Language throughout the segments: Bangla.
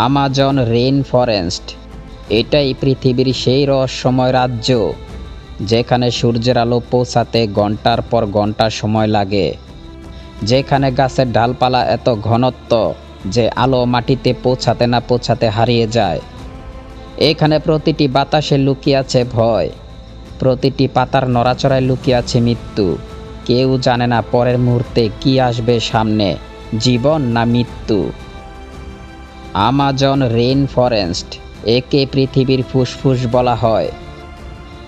আমাজন রেইন ফরেস্ট এটাই পৃথিবীর সেই রহস্যময় রাজ্য, যেখানে সূর্যের আলো পৌঁছাতে ঘণ্টার পর ঘণ্টা সময় লাগে। যেখানে গাছের ডালপালা এত ঘনত্ব যে আলো মাটিতে পৌঁছাতে না পৌঁছাতে হারিয়ে যায়। এখানে প্রতিটি বাতাসে লুকিয়ে আছে ভয়, প্রতিটি পাতার নড়াচড়ায় লুকিয়ে আছে মৃত্যু। কেউ জানে না পরের মুহূর্তে কি আসবে সামনে, জীবন না মৃত্যু। আমাজন রেইন ফরেস্ট একে পৃথিবীর ফুসফুস বলা হয়।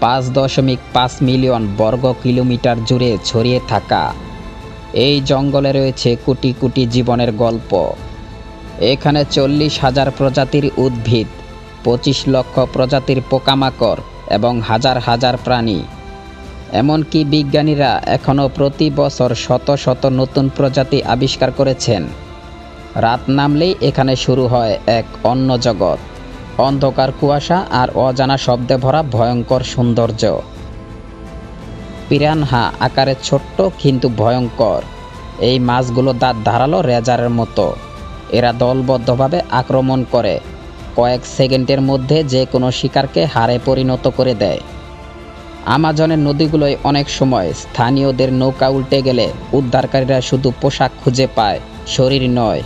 পাঁচ দশমিক পাঁচ মিলিয়ন বর্গ কিলোমিটার জুড়ে ছড়িয়ে থাকা। এই জঙ্গলে রয়েছে কোটি কোটি জীবনের গল্প। এখানে চল্লিশ হাজার প্রজাতির উদ্ভিদ, পঁচিশ লক্ষ প্রজাতির পোকামাকড় এবং হাজার হাজার প্রাণী। এমনকি বিজ্ঞানীরা এখনও প্রতি বছর শত শত নতুন প্রজাতি আবিষ্কার করেছেন। রাত নামলেই এখানে শুরু হয় এক অন্য জগৎ। অন্ধকার কুয়াশা আর অজানা শব্দে ভরা ভয়ঙ্কর সৌন্দর্য। পিরানহা আকারে ছোট্ট কিন্তু ভয়ঙ্কর। এই মাছগুলো দাঁত ধারালো রেজারের মতো। এরা দলবদ্ধভাবে আক্রমণ করে। কয়েক সেকেন্ডের মধ্যে যে কোনো শিকারকে হারে পরিণত করে দেয়। আমাজনের নদীগুলোয় অনেক সময় স্থানীয়দের নৌকা উল্টে গেলে উদ্ধারকারীরা শুধু পোশাক খুঁজে পায়, শরীর নয়।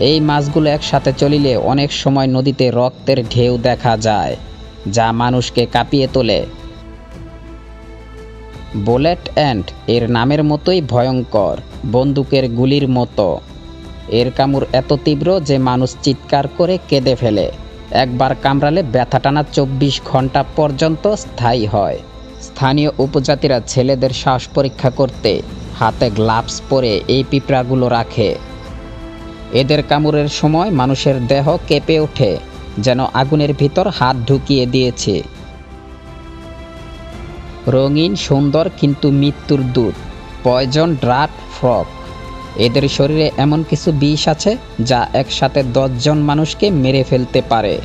এই মাছগুলো একসাথে চলিলে অনেক সময় নদীতে রক্তের ঢেউ দেখা যায়, যা মানুষকে কাঁপিয়ে তোলে। বুলেট অ্যান্ড এর নামের মতোই ভয়ঙ্কর, বন্দুকের গুলির মতো। এর কামড় এত তীব্র যে মানুষ চিৎকার করে কেঁদে ফেলে। একবার কামড়ালে ব্যথা টানা চব্বিশ ঘণ্টা পর্যন্ত স্থায়ী হয়। স্থানীয় উপজাতিরা ছেলেদের শ্বাস পরীক্ষা করতে হাতে গ্লাভস পরে এই পিঁপড়াগুলো রাখে। এদের কামড়ের সময় মানুষের দেহ কেঁপে ওঠে, যেন আগুনের ভিতর হাত ঢুকিয়ে দিয়েছে। রঙিন, সুন্দর কিন্তু মৃত্যুর দূত পয়জন ড্রাট ফ্রক এদের শরীরে এমন কিছু বিষ আছে যা একসাথে দশজন মানুষকে মেরে ফেলতে পারে।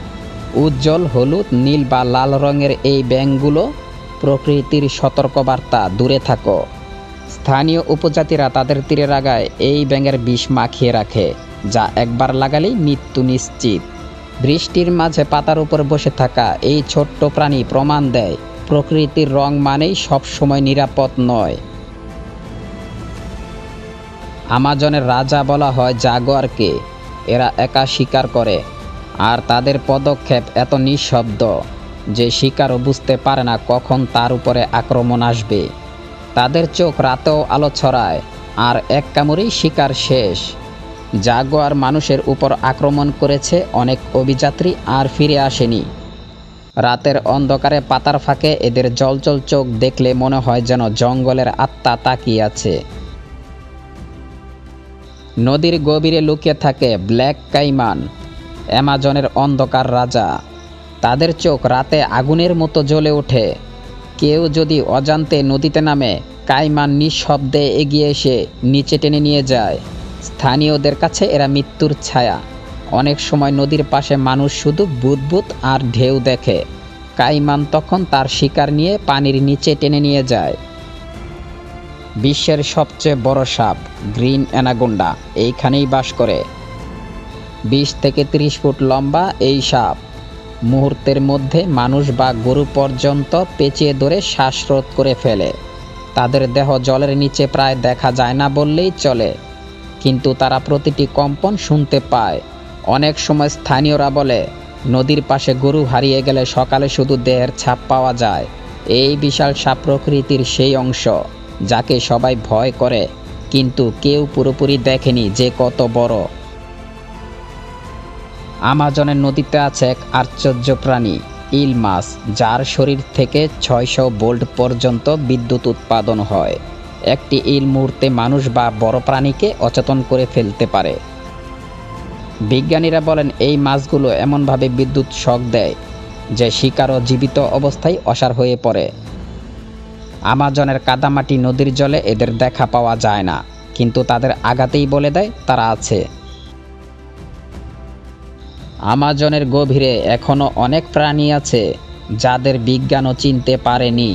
উজ্জ্বল হলুদ, নীল বা লাল রঙের এই ব্যাঙগুলো প্রকৃতির সতর্কবার্তা, দূরে থাকো। স্থানীয় উপজাতিরা তাদের তীরের আগায় এই ব্যাঙের বিষ মাখিয়ে রাখে। যা একবার লাগালেই মৃত্যু নিশ্চিত। বৃষ্টির মাঝে পাতার উপর বসে থাকা এই ছোট্ট প্রাণী প্রমাণ দেয়, প্রকৃতির রং মানেই সবসময় নিরাপদ নয়। আমাজনের রাজা বলা হয় জাগোয়ারকে এরা একা শিকার করে, আর তাদের পদক্ষেপ এত নিঃশব্দ যে শিকারও বুঝতে পারে না কখন তার উপরে আক্রমণ আসবে। তাদের চোখ রাতেও আলো ছড়ায়, আর এক কামড়েই শিকার শেষ। জাগোয়ার মানুষের উপর আক্রমণ করেছে অনেক অভিযাত্রী আর ফিরে আসেনি। রাতের অন্ধকারে পাতার ফাঁকে এদের জলচল চোখ দেখলে মনে হয় যেন জঙ্গলের আত্মা তাকিয়ে আছে। নদীর গভীরে লুকিয়ে থাকে ব্ল্যাক কাইমান, অ্যামাজনের অন্ধকার রাজা। তাদের চোখ রাতে আগুনের মতো জ্বলে ওঠে। কেউ যদি অজান্তে নদীতে নামে, কাইমান নিঃশব্দে এগিয়ে এসে নিচে টেনে নিয়ে যায়। স্থানীয়দের কাছে এরা মৃত্যুর ছায়া। অনেক সময় নদীর পাশে মানুষ শুধু বুদবুদ আর ঢেউ দেখে। কাইমান তখন তার শিকার নিয়ে পানির নিচে টেনে নিয়ে যায়। বিশ্বের সবচেয়ে বড় সাপ, গ্রিন অ্যানাগোন্ডা, এইখানেই বাস করে। বিশ থেকে ত্রিশ ফুট লম্বা এই সাপ। মুহূর্তের মধ্যে মানুষ বা গরু পর্যন্ত পেঁচিয়ে ধরে শ্বাসরোধ করে ফেলে। তাদের দেহ জলের নিচে প্রায় দেখা যায় না বললেই চলে। কিন্তু তারা প্রতিটি কম্পন শুনতে পায়। অনেক সময় স্থানীয়রা বলে, নদীর পাশে গরু হারিয়ে গেলে সকালে শুধু দেহের ছাপ পাওয়া যায়। এই বিশাল সাপ প্রকৃতির সেই অংশ, যাকে সবাই ভয় করে, কিন্তু কেউ পুরোপুরি দেখেনি যে কত বড়। আমাজনের নদীতে আছে এক আশ্চর্য প্রাণী ইল মাছ যার শরীর থেকে ছয়শো বোল্ট পর্যন্ত বিদ্যুৎ উৎপাদন হয়। একটি ইল মুহূর্তে মানুষ বা বড় প্রাণীকে অচেতন করে ফেলতে পারে। বিজ্ঞানীরা বলেন, এই মাছগুলো এমনভাবে বিদ্যুৎ শক দেয় যে শিকারও জীবিত অবস্থায় অসার হয়ে পড়ে। আমাজনের কাদামাটি নদীর জলে এদের দেখা পাওয়া যায় না, কিন্তু তাদের আঘাতেই বলে দেয় তারা আছে। আমাজনের গভীরে এখনও অনেক প্রাণী আছে যাদের বিজ্ঞানও চিনতে পারেনি।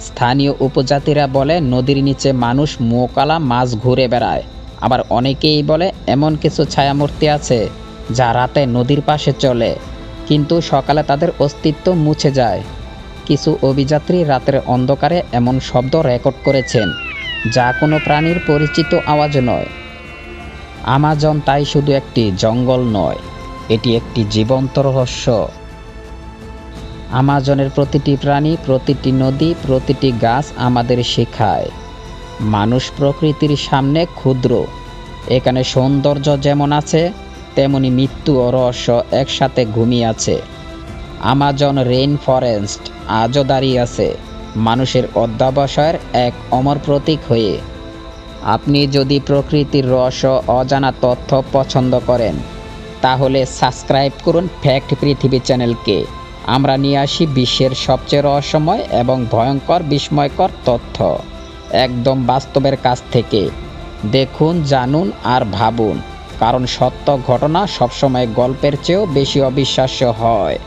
স্থানীয় উপজাতিরা বলে, নদীর নিচে মানুষ মোকালা মাছ ঘুরে বেড়ায়। আবার অনেকেই বলে, এমন কিছু ছায়ামূর্তি আছে যা রাতে নদীর পাশে চলে, কিন্তু সকালে তাদের অস্তিত্ব মুছে যায়। কিছু অভিযাত্রী রাতের অন্ধকারে এমন শব্দ রেকর্ড করেছেন, যা কোনো প্রাণীর পরিচিত আওয়াজ নয়। আমাজন তাই শুধু একটি জঙ্গল নয়, এটি একটি জীবন্ত রহস্য। আমাজনের প্রতিটি প্রাণী, প্রতিটি নদী, প্রতিটি গাছ আমাদের শেখায়। মানুষ প্রকৃতির সামনে ক্ষুদ্র। এখানে সৌন্দর্য যেমন আছে, তেমনি মৃত্যু ও রহস্য একসাথে ঘুমিয়ে আছে। আমাজন রেইন ফরেস্ট আজও দাঁড়িয়ে আছে, মানুষের অধ্যাবসায়ের এক অমর প্রতীক হয়ে। আপনি যদি প্রকৃতির রহস্য, অজানা তথ্য পছন্দ করেন, তাহলে সাবস্ক্রাইব করুন ফ্যাক্ট পৃথিবী চ্যানেলকে। আমরা নিয়ে আসি বিশ্বের সবচেয়ে রহস্যময় এবং ভয়ঙ্কর, বিস্ময়কর তথ্য। একদম বাস্তবের কাছ থেকে। দেখুন, জানুন আর ভাবুন। কারণ সত্য ঘটনা সবসময় গল্পের চেয়েও বেশি অবিশ্বাস্য হয়।